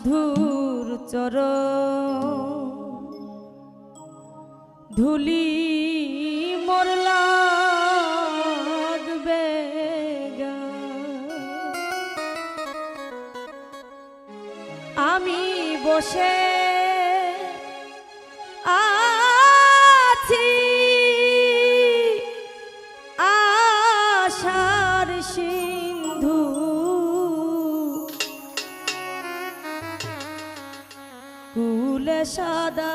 সাধুর চর। ধুলি মোর সাদা।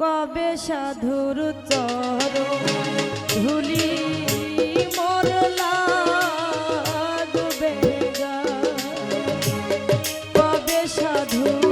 কবে সাধুর চর ধুলি মরলা ডুবে কবে সাধু